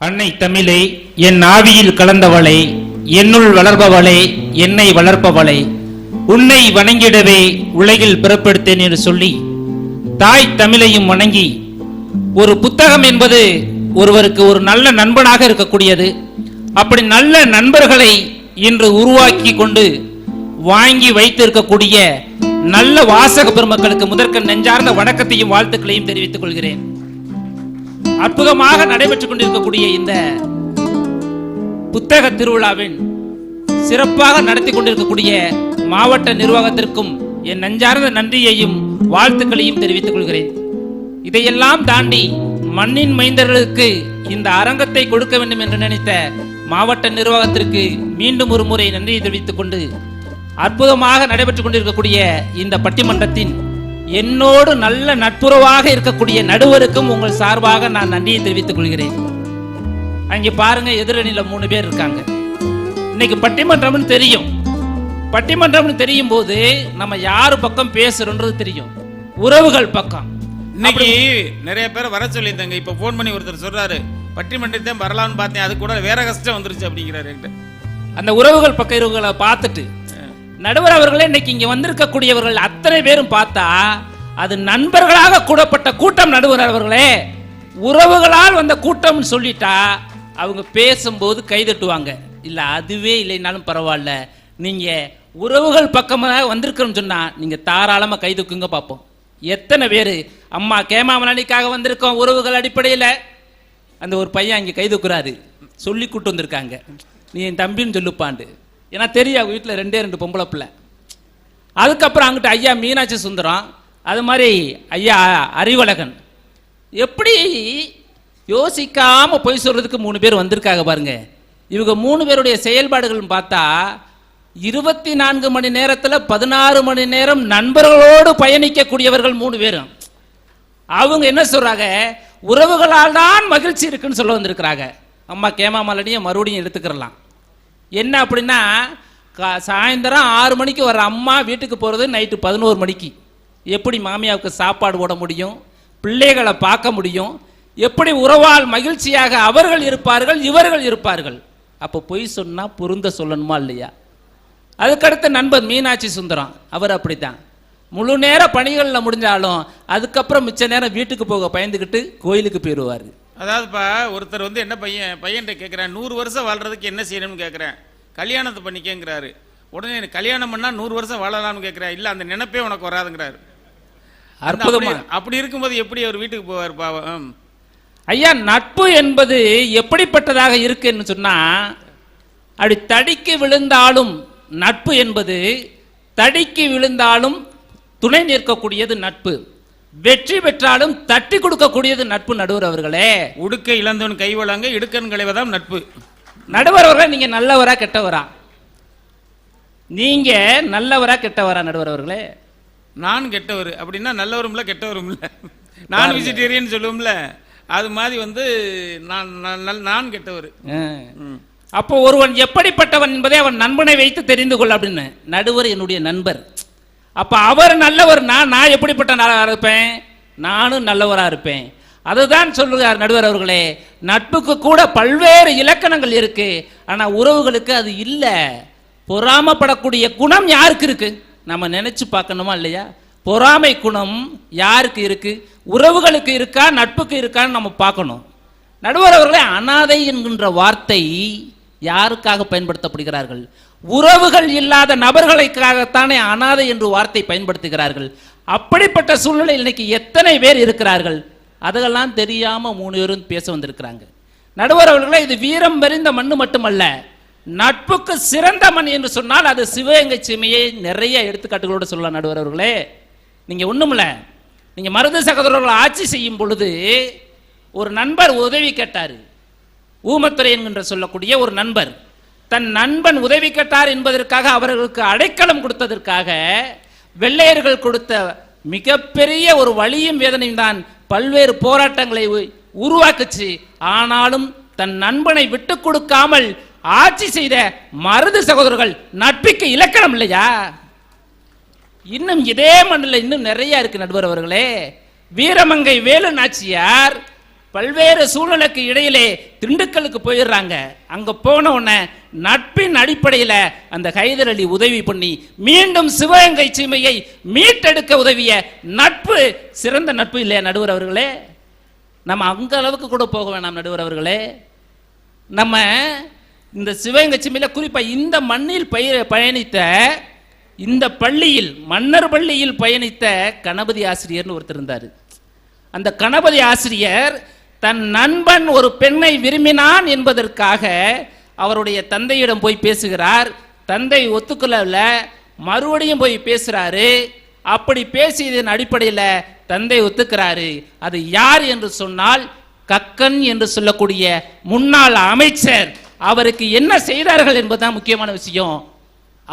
அன்னை தமிழே என் ஆவியில் கலந்தவளே என்னுள் வளர்பவளே என்னை வளர்ப்பவளே உன்னை வணங்கிடவே உலகில் பிறப்பெடுத்தேன் என்று சொல்லி தாய் தமிழையும் வணங்கி ஒரு புத்தகம் என்பது ஒருவருக்கு ஒரு நல்ல நண்பனாக இருக்கக்கூடியது. அப்படி நல்ல நண்பர்களை இன்று உருவாக்கி கொண்டு வாங்கி வைத்திருக்கக்கூடிய நல்ல வாசக பெருமக்களுக்கு முதற்க நெஞ்சார்ந்த வணக்கத்தையும் வாழ்த்துக்களையும் தெரிவித்துக் கொள்கிறேன். அற்புதமாக நடைபெற்றுக் கொண்டிருக்கக்கூடிய இந்த புத்தக திருவிழாவின் சிறப்பாக நடத்தி கொண்டிருக்கக்கூடிய மாவட்ட நிர்வாகத்திற்கும் என் நஞ்சார்ந்த நன்றியையும் வாழ்த்துக்களையும் தெரிவித்துக் கொள்கிறேன். இதையெல்லாம் தாண்டி மண்ணின் மைந்தர்களுக்கு இந்த அரங்கத்தை கொடுக்க வேண்டும் என்று நினைத்த மாவட்ட நிர்வாகத்திற்கு மீண்டும் ஒரு முறை நன்றியை தெரிவித்துக் கொண்டு அற்புதமாக நடைபெற்றுக் கொண்டிருக்கக்கூடிய இந்த பட்டிமன்றத்தின் என்னோடு நல்ல நட்புறவாக இருக்கக்கூடிய நடுவருக்கும் உங்கள் சார்பாக நான் நன்றியை தெரிவித்துக் கொள்கிறேன். அங்கே பாருங்க எதிரணியில மூணு பேர் இருக்காங்க. இன்னைக்கு பட்டிமன்றம்னு தெரியும். பட்டிமன்றம்னு தெரியும் போது நம்ம யாரு பக்கம் பேசுறோன்றது தெரியும். உறவுகள் பக்கம். இன்னைக்கு நிறைய பேர் வர சொல்லியிருந்தாங்க. இப்ப ஃபோன் பண்ணி ஒருத்தர் சொல்றாரு பட்டிமன்றத்தை வரலாம்னு பார்த்தேன் அது கூட வேற கஷ்டம் வந்துருச்சு அப்படிங்கிறாரு அந்த உறவுகள் பக்க இருவுகளை பார்த்துட்டு நடுவர் அவர்களே இன்னைக்கு இங்க வந்திருக்கக்கூடியவர்கள் அத்தனை பேரும் பார்த்தா அது நண்பர்களாக கூடப்பட்ட கூட்டம் நடுவர் அவர்களே. உறவுகளால் வந்த கூட்டம்னு சொல்லிட்டா அவங்க பேசும்போது கைதட்டுவாங்க இல்ல அதுவே இல்லைனாலும் பரவாயில்ல. நீங்க உறவுகள் பக்கமாக வந்திருக்கணும்னு சொன்னா நீங்க தாராளமா கை தூக்குங்க பார்ப்போம். எத்தனை பேர்? அம்மா கேமாமணிக்காக வந்திருக்கோம் உறவுகள் அடிப்படையில். அந்த ஒரு பையன் இங்கே கை தூக்குறாரு. சொல்லி கூட்டு வந்திருக்காங்க. நீ என் தம்பின்னு சொல்லுப்பாண்டு ஏன்னா தெரியும் அவங்க வீட்டில் ரெண்டே ரெண்டு பொம்பளை பிள்ளை. அதுக்கப்புறம் அங்கிட்ட ஐயா மீனாட்சி சுந்தரம் அது மாதிரி ஐயா அறிவழகன். எப்படி யோசிக்காமல் பொய் சொல்கிறதுக்கு மூணு பேர் வந்திருக்காங்க பாருங்க. இவங்க மூணு பேருடைய செயல்பாடுகள் பார்த்தா இருபத்தி நான்கு மணி நேரத்தில் பதினாறு மணி நேரம் நண்பர்களோடு பயணிக்கக்கூடியவர்கள் மூணு பேரும். அவங்க என்ன சொல்கிறாங்க உறவுகளால் தான் மகிழ்ச்சி இருக்குன்னு சொல்ல வந்திருக்கிறாங்க. அம்மா கேமா மலடியை மறுபடியும் எடுத்துக்கிறலாம். என்ன அப்படின்னா கா- சாயந்தரம் ஆறு மணிக்கு வர அம்மா வீட்டுக்கு போகிறது நைட்டு பதினோரு மணிக்கு. எப்படி மாமியாவுக்கு சாப்பாடு போட முடியும்? பிள்ளைகளை பார்க்க முடியும்? எப்படி உறவால் மகிழ்ச்சியாக அவர்கள் இருப்பார்கள் இவர்கள் இருப்பார்கள்? அப்போ பொய் சொன்னால் பொருந்த சொல்லணுமா இல்லையா? அதுக்கடுத்த நண்பர் மீனாட்சி சுந்தரம் அவர் அப்படித்தான். முழு நேர பணிகளில் முடிஞ்சாலும் அதுக்கப்புறம் மிச்ச நேரம் வீட்டுக்கு போக பயந்துக்கிட்டு கோயிலுக்கு போயிடுவார் அதாவதுப்பா ஒருத்தர் வந்து என்ன பையன் பையன்கிட்ட கேட்குறேன் நூறு வருஷம் வாழ்றதுக்கு என்ன செய்யணும்னு கேட்குறேன் கல்யாணத்தை பண்ணிக்கங்கிறாரு. உடனே எனக்கு கல்யாணம் பண்ணா நூறு வருஷம் வாழலாம்னு கேட்குறேன் இல்லை அந்த நினைப்பே உனக்கு வராதுங்கிறாரு. அப்படி இருக்கும்போது எப்படி அவர் வீட்டுக்கு போவார் பாவம்? ஐயா நட்பு என்பது எப்படிப்பட்டதாக இருக்குன்னு சொன்னா அப்படி தடிக்கு விழுந்தாலும் நட்பு என்பது தடிக்கு விழுந்தாலும் துணை நிற்கக்கூடியது நட்பு. வெற்றி பெற்றாலும் தட்டி கொடுக்கக்கூடியது நட்பு நடுவர் அவர்களே. உடுக்க இழந்தவன் கை வழங்க இடுக்கன் களைவதாம் நட்பு. நடுவர் அவர்களே நீங்க நல்லவரா கெட்டவரா? நீங்க நல்லவரா கெட்டவரா நடுவர் அவர்களே? நான் கெட்டவர். அப்படின்னா நல்லவரும் இல்லை கெட்டவரும் இல்லை நான் வெஜிடேரியன் சொல்லுவோம்ல அது மாதிரி வந்து நான் நான் கெட்டவர். அப்போ ஒருவன் எப்படிப்பட்டவன் என்பதை அவன் நண்பனை வைத்து தெரிந்து கொள் அப்படின்னு. நடுவர் என்னுடைய நண்பர். அப்ப அவர் நல்லவர் நான் நான் எப்படிப்பட்ட நல்லவராக இருப்பேன்? நானும் நல்லவராக இருப்பேன். அதுதான் சொல்லுகிறார் நடுவர் அவர்களே நட்புக்கு கூட பல்வேறு இலக்கணங்கள் இருக்கு. ஆனா உறவுகளுக்கு அது இல்ல. பொறாமப்படக்கூடிய குணம் யாருக்கு இருக்கு? நம்ம நினைச்சு பார்க்கணுமா இல்லையா? பொறாமை குணம் யாருக்கு இருக்கு? உறவுகளுக்கு இருக்கா நட்புக்கு இருக்கான்னு நம்ம பார்க்கணும். நடுவர் அவர்களே அனாதை என்கின்ற வார்த்தை யாருக்காக பயன்படுத்தப்படுகிறார்கள்? உறவுகள் இல்லாத நபர்களுக்காகத்தானே அனாதை என்று வார்த்தை பயன்படுத்துகிறார்கள். அப்படிப்பட்ட சூழ்நிலை இன்னைக்கு எத்தனை பேர் இருக்கிறார்கள்? அதெல்லாம் தெரியாம மூணு பேரும் பேச வந்திருக்கிறாங்க. நடுவர் அவர்களே இது வீரம் வெறிந்த மண்ணு மட்டுமல்ல நட்புக்கு சிறந்த மண் என்று சொன்னால் அது சிவகங்கை சீமையை நிறைய எடுத்துக்காட்டுகளோடு சொல்லலாம் நடுவர் அவர்களே. நீங்க ஒண்ணுமில்ல நீங்க மருது சகோதரர்கள் ஆட்சி செய்யும் பொழுது ஒரு நண்பர் உதவி கேட்டார். ஊமத்துறை என்கின்ற சொல்லக்கூடிய ஒரு நண்பர். தன் நண்பன் உதவி கேட்டார் என்பதற்காக அவர்களுக்கு அடைக்கலம் கொடுத்ததற்காக வெள்ளையர்கள் கொடுத்த மிகப்பெரிய ஒரு வழியும் வேதனையும் தான் பல்வேறு போராட்டங்களை உ- உருவாக்குச்சு. ஆனாலும் தன் நண்பனை விட்டு கொடுக்காமல் ஆட்சி செய்த மருது சகோதரர்கள் நட்புக்கு இலக்கணம் இல்லையா? இன்னும் இதே மண்ணில் இன்னும் நிறைய இருக்கு நடுவர் அவர்களே வீரமங்கை வேலு நாச்சியார் பல்வேறு சூழ்நிலைக்கு இடையிலே திண்டுக்கலுக்கு போயிடுறாங்க. அங்க போன உடனே நட்பின் அடிப்படையில் அந்த ஹைதர் அலி உதவி பண்ணி மீண்டும் சிவகங்கை சீமையை மீட்டெடுக்க உதவிய நட்பு சிறந்த நட்பு இல்லையா நடுவர் அவர்களே? நம்ம அங்க அளவுக்கு கூட போக வேணாம் நடுவர் அவர்களே. நம்ம இந்த சிவகங்கை சீமையில குறிப்பா இந்த மண்ணில் பயிர் பயணித்த இந்த பள்ளியில் மன்னர் பள்ளியில் பயணித்த கணபதி ஆசிரியர்னு ஒருத்தர் இருந்தார். அந்த கணபதி ஆசிரியர் தன் நண்பன் ஒரு பெண்ணை விரும்பினான் என்பதற்காக அவருடைய தந்தையிடம் போய் பேசுகிறார். தந்தை ஒத்துக்கொள்ளல மறுபடியும் போய் பேசுறாரு. அப்படி பேசியதன் அடிப்படையில் தந்தை ஒத்துக்கிறாரு. அது யார் என்று சொன்னால் கக்கன் என்று சொல்லக்கூடிய முன்னாள் அமைச்சர். அவருக்கு என்ன செய்தார்கள் என்பதுதான் முக்கியமான விஷயம்.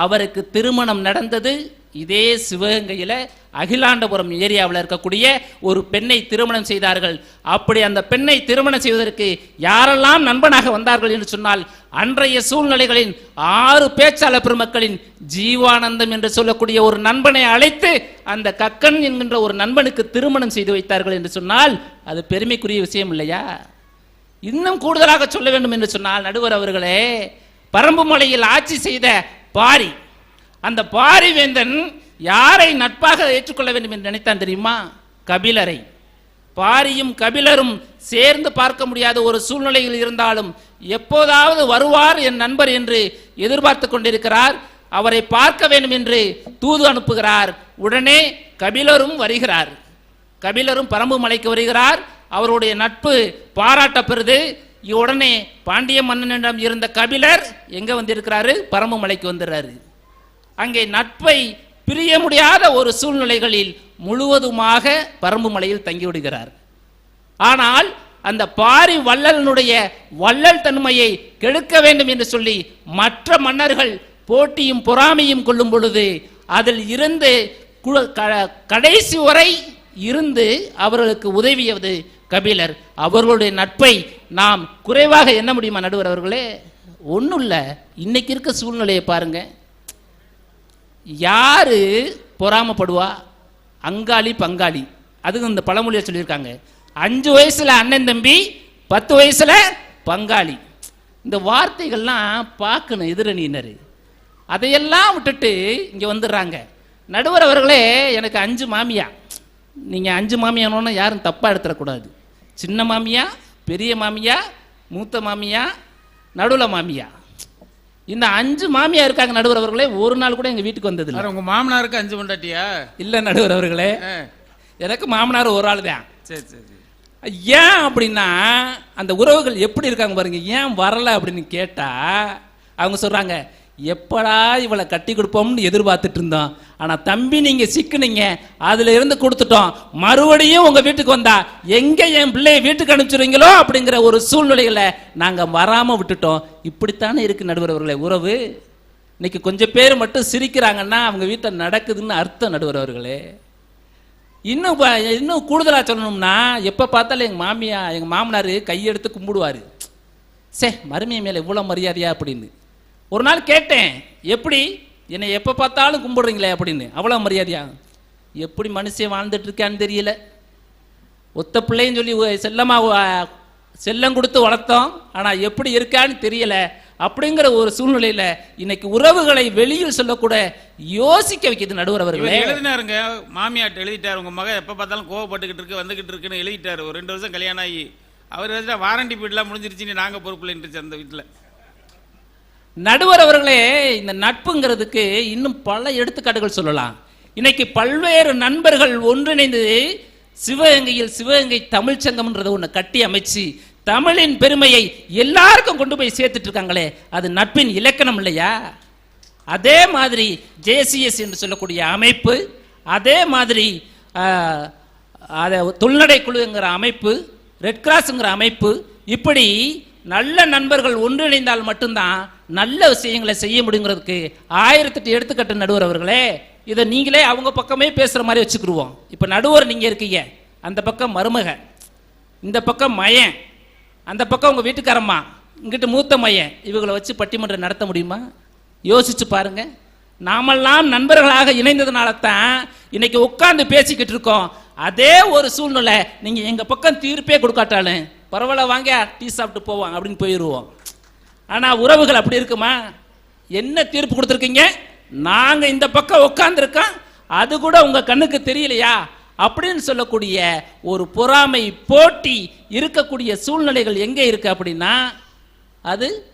அவருக்கு திருமணம் நடந்தது. இதே சிவகங்கையில் அகிலாண்டபுரம் ஏரியாவில் இருக்கக்கூடிய ஒரு பெண்ணை திருமணம் செய்தார்கள். அப்படி அந்த பெண்ணை திருமணம் செய்வதற்கு யாரெல்லாம் நண்பனாக வந்தார்கள் என்று சொன்னால் அன்றைய சூழ்நிலைகளின் ஆறு பேச்சாளர் பெருமக்களின் ஜீவானந்தம் என்று சொல்லக்கூடிய ஒரு நண்பனை அழைத்து அந்த கக்கன் என்கின்ற ஒரு நண்பனுக்கு திருமணம் செய்து வைத்தார்கள் என்று சொன்னால் அது பெருமைக்குரிய விஷயம் இல்லையா? இன்னும் கூடுதலாக சொல்ல வேண்டும் என்று சொன்னால் நடுவர் அவர்களே பரம்பு மலையில் ஆட்சி செய்த பாரி. அந்த பாரி வேந்தன் யாரை நட்பாக ஏற்றுக்கொள்ள வேண்டும் என்று நினைத்தான் தெரியுமா? கபிலரை. பாரியும் கபிலரும் சேர்ந்து பார்க்க முடியாத ஒரு சூழ்நிலையில் இருந்தாலும் எப்போதாவது வருவார் என் நண்பர் என்று எதிர்பார்த்து கொண்டிருக்கிறார். அவரை பார்க்க வேண்டும் என்று தூது அனுப்புகிறார். உடனே கபிலரும் வருகிறார். கபிலரும் பரம்பு மலைக்கு வருகிறார். அவருடைய நட்பு பாராட்டப்பெறுது. உடனே பாண்டிய மன்னனிடம் இருந்த கபிலர் எங்க வந்திருக்கிறாரு? பரம்பு மலைக்கு வந்துடுறாரு. அங்கே நட்பை பிரிய முடியாத ஒரு சூழ்நிலைகளில் முழுவதுமாக பரம்பு மலையில் தங்கிவிடுகிறார். ஆனால் அந்த பாரி வள்ளலனுடைய வள்ளல் தன்மையை கெடுக்க வேண்டும் என்று சொல்லி மற்ற மன்னர்கள் போட்டியும் பொறாமையும் கொள்ளும் பொழுது அதில் இருந்து க- கடைசி வரை இருந்து அவர்களுக்கு உதவியது கபிலர் அவர்களுடைய நட்பை நாம் குறைவாக எண்ண முடியுமா நடுவர் அவர்களே? ஒன்றும் இல்லை இன்னைக்கு இருக்க சூழ்நிலையை பாருங்க. யாரு பொறாமப்படுவா? அங்காளி பங்காளி. அதுக்கு இந்த பழமொழியை சொல்லியிருக்காங்க. அஞ்சு வயசுல அண்ணன் தம்பி பத்து வயசுல பங்காளி. இந்த வார்த்தைகள்லாம் பார்க்கணும் எதிரணியினர். அதையெல்லாம் விட்டுட்டு இங்கே வந்துடுறாங்க. நடுவர் அவர்களே எனக்கு அஞ்சு மாமியா நீங்கள் அஞ்சு மாமியானோன்னு யாரும் தப்பாக எடுத்துடக்கூடாது. சின்ன மாமியா பெரிய மாமியா மூத்த மாமியா நடுவுல மாமியா. இந்த அஞ்சு மாமியா இருக்காங்க நடுவர் அவர்களே ஒரு நாள் கூட எங்க வீட்டுக்கு வந்ததில்லை. வேற உங்க மாமனாருக்கு அஞ்சு பொண்டாட்டியா? இல்ல நடுவர் அவர்களே. எனக்கு மாமனார் ஒரு ஆள் தான் சரி சரி சரி. ஏன் அப்படின்னா அந்த உறவுகள் எப்படி இருக்காங்க பாருங்க ஏன் வரல அப்படின்னு கேட்டா அவங்க சொல்றாங்க எப்படா இவளை கட்டி கொடுப்போம்னு எதிர்பார்த்துட்டு இருந்தோம். ஆனால் தம்பி நீங்கள் சிக்கினீங்க. அதில் இருந்து கொடுத்துட்டோம். மறுபடியும் உங்கள் வீட்டுக்கு வந்தா எங்கே என் பிள்ளையை வீட்டுக்கு அனுப்பிச்சுருவீங்களோ அப்படிங்கிற ஒரு சூழ்நிலைகளை நாங்கள் வராமல் விட்டுட்டோம். இப்படித்தானே இருக்கு நடுவரவர்களே உறவு? இன்னைக்கு கொஞ்சம் பேர் மட்டும் சிரிக்கிறாங்கன்னா அவங்க வீட்டில் நடக்குதுன்னு அர்த்தம் நடுவரவர்களே இன்னும் இன்னும் கூடுதலாக சொல்லணும்னா எப்போ பார்த்தாலும் எங்கள் மாமியா எங்கள் மாமனார் கையெடுத்து கும்பிடுவார். சே மருமையை மேலே இவ்வளோ மரியாதையா? அப்படின்னு. ஒரு நாள் கேட்டேன் எப்படி? என்னை எப்போ பார்த்தாலும் கும்பிடுறீங்களே? அப்படின்னு. அவ்வளோ மரியாதையா? எப்படி மனுஷன் வாழ்ந்துட்டு இருக்கான்னு தெரியல. ஒத்த பிள்ளைன்னு சொல்லி செல்லமாக செல்லமா செல்லம் கொடுத்து வளர்த்தோம். ஆனால் எப்படி இருக்கான்னு தெரியல. அப்படிங்கிற ஒரு சூழ்நிலையில இன்னைக்கு உறவுகளை வெளியில் சொல்லக்கூட யோசிக்க வைக்கிறது நடுவர் இவர் அவர்களே எழுதினாருங்க மாமியாட்ட எழுதிட்டாரு உங்க மகன் எப்ப பார்த்தாலும் கோவப்பட்டுக்கிட்டு இருக்கு வந்துகிட்டு இருக்குன்னு எழுதிட்டாரு. ஒரு ரெண்டு வருஷம் கல்யாணம் ஆகி அவர் வாரண்டி பீரியட்லாம் முடிஞ்சிருச்சுன்னு நாங்க பொறுப்பு இல்லைன்ட்டு அந்த வீட்டுல நடுவர் அவர்களே இந்த நட்புங்கிறதுக்கு இன்னும் பல எடுத்துக்காட்டுகள் சொல்லலாம். இன்னைக்கு பல்வேறு நண்பர்கள் ஒன்றிணைந்து சிவகங்கையில் சிவகங்கை தமிழ்ச் சங்கம்ன்றதை ஒன்று கட்டி அமைச்சு தமிழின் பெருமையை எல்லாருக்கும் கொண்டு போய் சேர்த்துட்டு இருக்காங்களே அது நட்பின் இலக்கணம் இல்லையா? அதே மாதிரி ஜேசிஎஸ் என்று சொல்லக்கூடிய அமைப்பு அதே மாதிரி அதை தொல்நடை குழுங்கிற அமைப்பு ரெட் கிராஸுங்கிற அமைப்பு இப்படி நல்ல நண்பர்கள் ஒன்றிணைந்தால் மட்டும்தான் நல்ல விஷயங்களை செய்ய முடியுங்கிறதுக்கு ஆயிரத்தெட்டு எடுத்துக்கட்டு நடுவர் அவர்களே இதை நீங்களே அவங்க பக்கமே பேசுகிற மாதிரி வச்சுக்கிடுவோம். இப்போ நடுவர் நீங்கள் இருக்கீங்க. அந்த பக்கம் மருமக இந்த பக்கம் மயன் அந்த பக்கம் உங்கள் வீட்டுக்காரம்மா இங்கிட்டு மூத்த மையன் இவங்களை வச்சு பட்டிமன்றம் நடத்த முடியுமா? யோசிச்சு பாருங்க. நாமெல்லாம் நண்பர்களாக இணைந்ததுனால தான் இன்னைக்கு உட்கார்ந்து பேசிக்கிட்டு இருக்கோம். அதே ஒரு சூழ்நிலை நீங்கள் எங்கள் பக்கம் தீர்ப்பே கொடுக்காட்டாலும் பரவாயில்ல வாங்க டீ சாப்பிட்டு போவோம் அப்படின்னு போயிடுவோம் ஆனா உறவுகள் அப்படி இருக்குமா? என்ன தீர்ப்பு கொடுத்துருக்கீங்க? நாங்க இந்த பக்கம் உட்காந்துருக்கோம் அது கூட உங்க கண்ணுக்கு தெரியலையா? அப்படின்னு சொல்லக்கூடிய ஒரு பொறாமை போட்டி இருக்கக்கூடிய சூழ்நிலைகள் எங்கே இருக்கு அப்படின்னா அது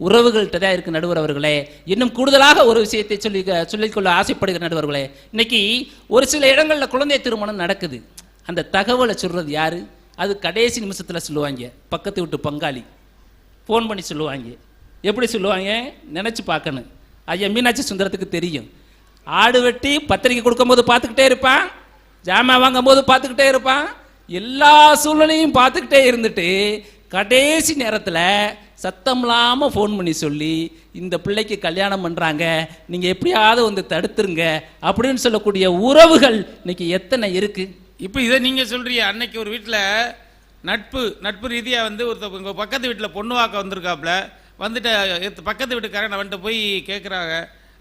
உறவுகள்கிட்ட தான் இருக்கு நடுவர் அவர்களே. இன்னும் கூடுதலாக ஒரு விஷயத்தை சொல்லி சொல்லிக்கொள்ள ஆசைப்படுகிற நடுவர்களே இன்னைக்கு ஒரு சில இடங்களில் குழந்தை திருமணம் நடக்குது. அந்த தகவலை சொல்றது யாரு? அது கடைசி நிமிஷத்தில் சொல்லுவாங்க. பக்கத்து வீட்டு பங்காளி. ஃபோன் பண்ணி சொல்லுவாங்க. எப்படி சொல்லுவாங்க? நினச்சி பார்க்கணும். ஐயா மீனாட்சி சுந்தரத்துக்கு தெரியும். ஆடு வெட்டி பத்திரிக்கை கொடுக்கும்போது பார்த்துக்கிட்டே இருப்பான். ஜாமான் வாங்கும்போது பார்த்துக்கிட்டே இருப்பான். எல்லா சூழ்நிலையும் பார்த்துக்கிட்டே இருந்துட்டு கடைசி நேரத்தில் சத்தம் இல்லாமல் ஃபோன் பண்ணி சொல்லி இந்த பிள்ளைக்கு கல்யாணம் பண்ணுறாங்க நீங்கள் எப்படியாவது வந்து தடுத்துருங்க. அப்படின்னு சொல்லக்கூடிய உறவுகள் இன்னைக்கு எத்தனை இருக்குது இப்போ இதை நீங்கள் சொல்கிறீங்க அன்னைக்கு ஒரு வீட்டில் நட்பு நட்பு ரீதியாக வந்து ஒருத்தர் உங்கள் பக்கத்து வீட்டில் பொண்ணு வாக்க வந்திருக்காப்புல வந்துட்டு பக்கத்து வீட்டுக்காரன் வந்துட்டு போய் கேட்குறாங்க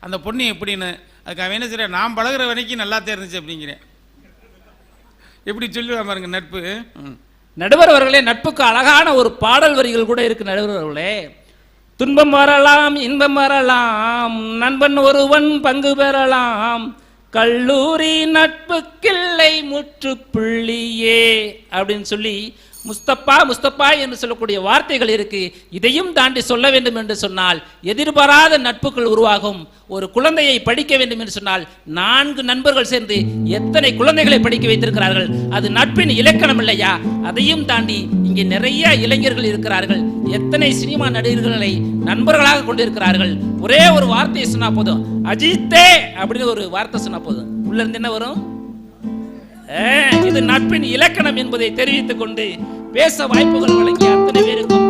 அந்த பொண்ணு எப்படின்னு அதுக்கு அவன் என்ன செய்ய நான் பழகுற வரைக்கும் நல்லா தெரிஞ்சுச்சு அப்படிங்கிறேன். எப்படி சொல்லுவேன் பாருங்க நட்பு. நடுவர் அவர்களே நட்புக்கு அழகான ஒரு பாடல் வரிகள் கூட இருக்கு நடுவர் அவர்களே. துன்பம் வரலாம் இன்பம் வரலாம் நண்பன் ஒருவன் பங்கு பெறலாம். கல்லூரி நட்புக்கில்லை முற்றுப்புள்ளியே அப்படின்னு சொல்லி முஸ்தப்பா முஸ்தப்பா என்று சொல்லக்கூடிய வார்த்தைகள் இருக்கு. இதையும் தாண்டி சொல்ல வேண்டும் என்று சொன்னால் எதிர்பாராத நட்புகள் உருவாகும். ஒரு குழந்தையை படிக்க வேண்டும் என்று சொன்னால் நான்கு நண்பர்கள் சேர்ந்து எத்தனை குழந்தைகளை படிக்க வைத்திருக்கிறார்கள்? அது நட்பின் இலக்கணம் இல்லையா? அதையும் தாண்டி இங்கே நிறைய இளைஞர்கள் இருக்கிறார்கள். எத்தனை சினிமா நடிகர்களை நண்பர்களாக கொண்டிருக்கிறார்கள்? ஒரே ஒரு வார்த்தையை சொன்னா போதும். அஜித்தே! அப்படின்னு ஒரு வார்த்தை சொன்னா போதும். உள்ள இருந்து என்ன வரும்? இது நட்பின் இலக்கணம் என்பதை தெரிவித்துக் கொண்டு பேச வாய்ப்புகள் வழங்கிய அத்தனை பேருக்கும்